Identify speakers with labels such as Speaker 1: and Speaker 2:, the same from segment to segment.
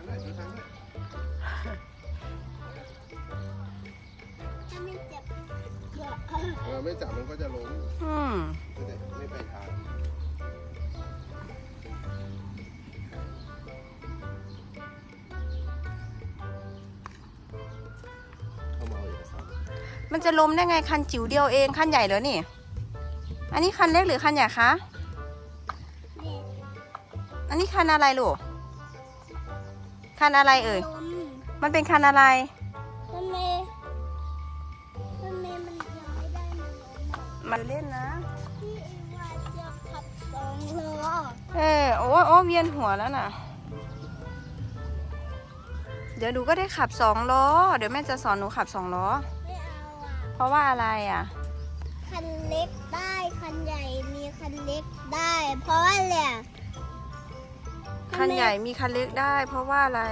Speaker 1: างด้วยดูทางด้วย
Speaker 2: ถ้าไม่เจ็บก็
Speaker 1: เออไม่จับมันก็จะล้ม
Speaker 3: อืม
Speaker 1: จะได้ไม่ไปทางเข้ามาเอาเอกสาร
Speaker 3: มันจะล้มได้ไงคันจิ๋วเดียวเองคันใหญ่เหรอนี่ อันนี้คันเล็กหรือคันใหญ่คะ อันนี้คันอะไรลูก คันอะไรเอ่ย
Speaker 2: ล้ม
Speaker 3: มันเป็นคันอะไร
Speaker 2: ทำไมทำไมมันยังไม่ได้มันล้มอะ
Speaker 3: มันเล่นนะ
Speaker 2: พี่เอว่าจะขับสองล้อ
Speaker 3: เออโอ้โอ้เวียนหัวแล้วน่ะ เดี๋ยวหนูก็ได้ขับสองล้อ เดี๋ยวแม่จะสอนหนูขับสองล้อ
Speaker 2: ไม่เอาอะ
Speaker 3: เพราะว่าอะไรอะ
Speaker 2: คันเล็กได้ คันใหญ่มีคันเล็กได้ เพราะว่าแหละ
Speaker 3: คันใหญ่มีคันเล็กได้ เพราะว่าอะไร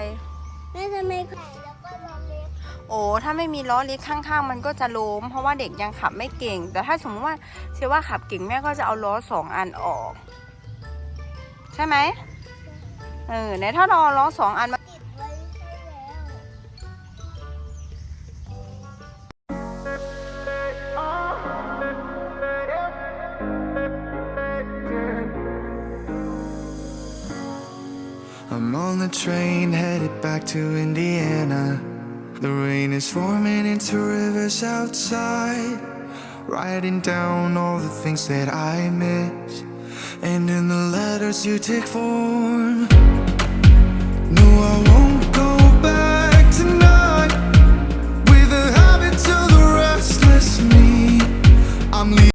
Speaker 2: แม่ทำไมไข่แล้วก็ล้อเล็ก
Speaker 3: โอ้ถ้าไม่มีล้อเล็กข้างๆ มันก็จะล้ม เพราะว่าเด็กยังขับไม่เก่ง แต่ถ้าสมมติว่าเชื่อว่าขับเก่งแม่ก็จะเอาล้อสองอันออก ใช่ไหมเออไหนถ้าเราเอาล้อสองอันมา
Speaker 4: I'm on the train headed back to Indiana. The rain is forming into rivers outside. Writing down all the things that I miss. And in the letters you take form. No, I won't